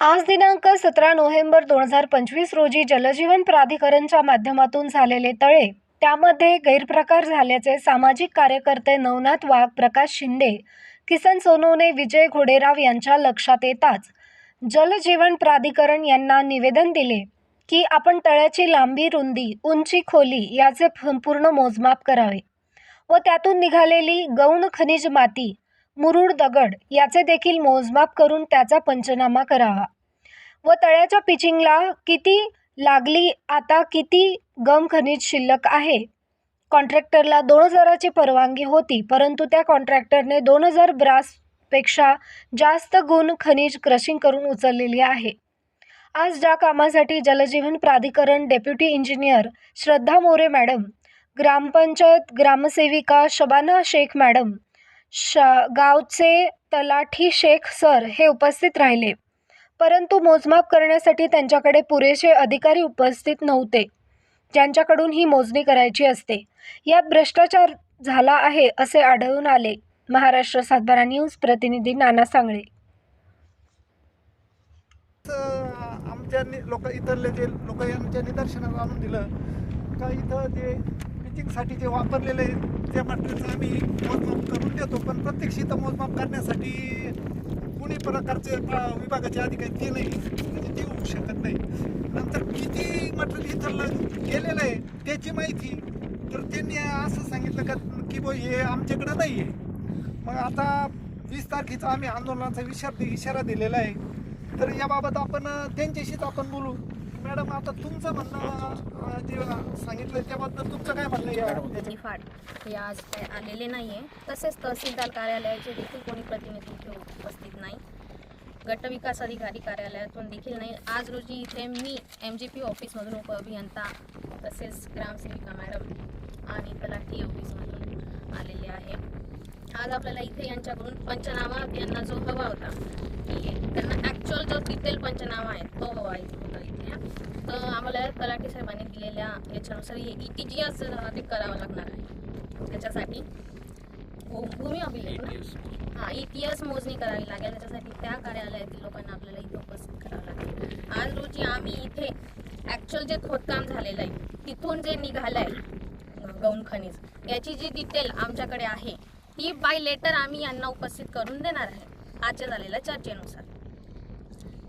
आज दिनांक सतरा नोव्हेंबर दोन हजार पंचवीस रोजी जलजीवन प्राधिकरणच्या माध्यमातून झालेले तळे त्यामध्ये गैरप्रकार झाल्याचे सामाजिक कार्यकर्ते नवनाथ वाघ प्रकाश शिंदे किसन सोनवणे विजय घोडेराव यांच्या लक्षात येताच जलजीवन प्राधिकरण यांना निवेदन दिले की आपण तळ्याची लांबी रुंदी उंची खोली याचे संपूर्ण मोजमाप करावे व त्यातून निघालेली गौण खनिज माती मुरुड दगड याचे देखील मोजमाप करून त्याचा पंचनामा करावा. व तळ्याच्या पिचिंगला किती लागली आता किती गम खनिज शिल्लक आहे? कॉन्ट्रॅक्टरला दोन हजाराची परवानगी होती परंतु त्या कॉन्ट्रॅक्टरने दोन हजार ब्रासपेक्षा जास्त गुण खनिज क्रशिंग करून उचललेली आहे. आज ज्या कामासाठी जलजीवन प्राधिकरण deputy engineer Shraddha More madam grampanchayat ग्रामसेविका Shabana Shaikh madam श गावचे तलाठी शेख सर हे उपस्थित राहिले. परंतु मोजमाप करण्यासाठी त्यांच्याकडे पुरेसे अधिकारी उपस्थित नव्हते. ज्यांच्याकडून ही मोजणी करायची असते. यात भ्रष्टाचार झाला आहे असे आढळून आले. महाराष्ट्र सातबारा न्यूज प्रतिनिधी नाना सांगळे. आमच्या लोक इथले जे लोक आमच्या निदर्शनाला आणून दिलं. का इथं जे पिचिंगसाठी जे वापरलेले त्या मटेरियलचं आम्ही मोजमाप करून देतो पण प्रत्यक्ष इथं मोजमाप करण्यासाठी कुणी प्रकारचे विभागाचे अधिकारी ते नाही म्हणजे ते होऊ शकत नाही. नंतर किती मटेरियल इथं गेलेलं आहे त्याची माहिती. तर त्यांनी असं सांगितलं का की बो हे आमच्याकडं नाही आहे. मग आता वीस तारखेचा आम्ही आंदोलनाचा विचार इशारा दिलेला आहे. तर याबाबत आपण त्यांच्याशीच आपण बोलू. मॅडम आता तुमचं म्हणणं जे सांगितलं त्याबद्दल तुमचं काय म्हणणं आहे? निफाड हे आज काय आलेले नाही आहे तसेच तहसीलदार कार्यालयाचे देखील कोणी प्रतिनिधी उपस्थित नाही. गटविकास अधिकारी कार्यालयातून देखील नाही. आज रोजी इथे मी एम जी पी ऑफिसमधून उपअभियंता तसेच ग्रामसेविका मॅडम आणि तलाठी ऑफिसमधून आलेले आहे. आज आपल्याला इथे यांच्याकडून पंचनामा यांना जो हवा होता की त्यांना ॲक्च्युअल जो डिटेल पंचनामा आहे तो हवा आहे. तर आम्हाला तलाठी साहेबांनी दिलेल्या याच्यानुसार हे एस ते करावं लागणार आहे. त्याच्यासाठी भूमी अभिलेख हां एस मोजणी करावी लागेल. त्याच्यासाठी त्या कार्यालयातील लोकांना आपल्याला इथे उपस्थित करावं लागेल. आज रोजी आम्ही इथे ॲक्च्युअल जे खोदकाम झालेलं आहे तिथून जे निघालं आहे गौण खनिज याची जी डिटेल आमच्याकडे आहे ती बाय लेटर आम्ही यांना उपस्थित करून देणार आहे. आजच्या झालेल्या चर्चेनुसार.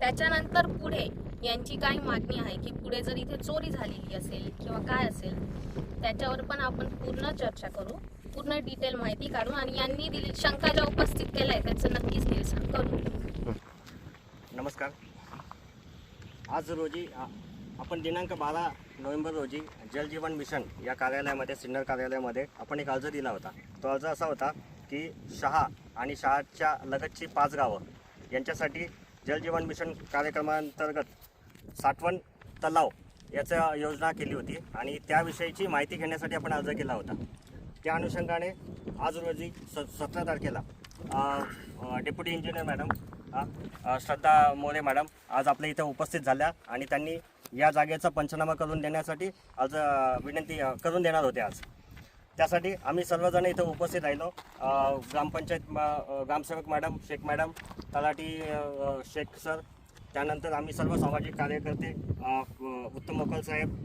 त्याच्यानंतर पुढे यांची काय मागणी आहे की पुढे जर इथे चोरी झालेली असेल किंवा काय असेल त्याच्यावर पण आपण पूर्ण चर्चा करू पूर्ण डिटेल माहिती काढू आणि यांनी दिली शंका ज्या उपस्थित केल्या आहे त्याचं नक्कीच निरसन करू. नमस्कार. आज रोजी आपण दिनांक बारा नोव्हेंबर रोजी जलजीवन मिशन या कार्यालयामध्ये सिन्नर कार्यालयामध्ये आपण एक अर्ज दिला होता. तो अर्ज असा होता की शहा आणि शहाच्या लगतची पाच गावं यांच्यासाठी जलजीवन मिशन कार्यक्रमांतर्गत साठवण तलाव याचा योजना केली होती आणि त्याविषयीची माहिती घेण्यासाठी आपण अर्ज केला होता. त्या अनुषंगाने आज रोजी स सतरा तारखेला deputy engineer madam Shraddha More madam आज आपल्या इथं उपस्थित झाल्या आणि त्यांनी या जागेचा पंचनामा करून देण्यासाठी आज विनंती करून देणार होते आज. त्यासाठी आम्ही सर्वजण इथं उपस्थित राहिलो. ग्रामपंचायत म- ग्रामसेवक मॅडम शेख मॅडम तलाठी शेख सर त्यानंतर आम्ही सर्व सामाजिक कार्यकर्ते उत्तम मोकल साहेब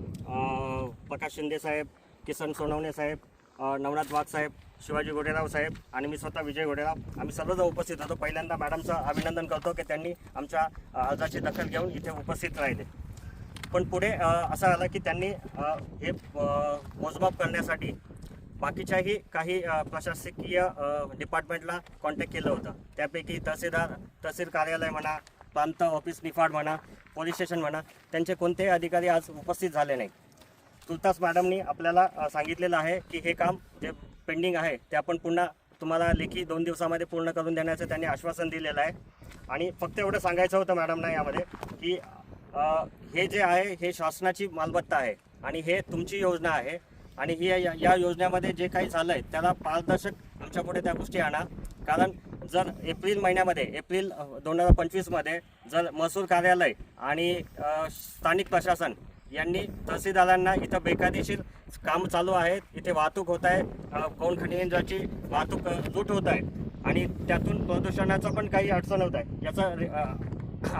प्रकाश शिंदे साहेब किसन सोनवणे साहेब नवनाथ वाघ साहेब शिवाजी गोडेराव साहेब आणि मी स्वतः विजय गोडेराव. आम्ही सर्वजण उपस्थित होतो पहिल्यांदा मॅडमचं अभिनंदन करतो की त्यांनी आमच्या अर्जाची दखल घेऊन इथे उपस्थित राहिले. पण पुढे असं आलं की त्यांनी हे मोजमाप करण्यासाठी बाकीच्याही काही प्रशासकीय डिपार्टमेंटला कॉन्टॅक्ट केलं होतं. त्यापैकी तहसीलदार तहसील कार्यालय म्हणा प्रांत ऑफिस निफाड म्हणा पोलीस स्टेशन म्हणा त्यांचे कोणतेही अधिकारी आज उपस्थित झाले नाही तुर्तास मॅडमनी आपल्याला सांगितलेलं आहे की हे काम जे पेंडिंग आहे ते आपण पुन्हा तुम्हाला लेखी दोन दिवसामध्ये पूर्ण करून देण्याचं त्यांनी आश्वासन दिलेलं आहे. आणि फक्त एवढं सांगायचं होतं मॅडमना यामध्ये की हे जे आहे हे शासनाची मालमत्ता आहे आणि हे तुमची योजना आहे. आणि ही या या योजनेमध्ये जे काही झालं आहे त्याला पारदर्शक आमच्यापुढे त्या गोष्टी आणा. कारण जर एप्रिल महिन्यामध्ये एप्रिल दोन हजार पंचवीसमध्ये जर महसूल कार्यालय आणि स्थानिक प्रशासन यांनी तहसीलदारांना इथं बेकायदेशीर काम चालू आहे इथे वाहतूक होत आहे कोण खनिजाची वाहतूक लूट होत आहे आणि त्यातून प्रदूषणाचं पण काही अडचण होत आहे याचा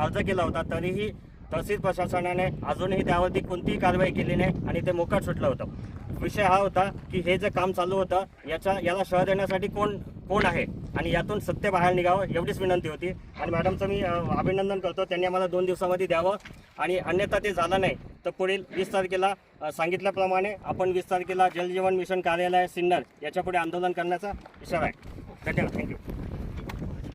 अर्ज केला होता तरीही तहसील प्रशासनाने अजूनही त्यावरती कोणतीही कारवाई केली नाही आणि ते मोकाट सुटलं होतं. विषय हा होता की हे जे काम चालू होतं याच्या याला शह देण्यासाठी कोण कोण आहे? आणि यातून सत्य बाहेर निघावं एवढीच विनंती होती. आणि मॅडमचं मी अभिनंदन करतो. त्यांनी आम्हाला दोन दिवसामध्ये द्यावं. आणि अन्यथा ते झालं नाही तर पुढील वीस तारखेला सांगितल्याप्रमाणे आपण वीस तारखेला जलजीवन मिशन कार्यालय सिन्नर याच्यापुढे आंदोलन करण्याचा इशारा आहे. धन्यवाद. थँक्यू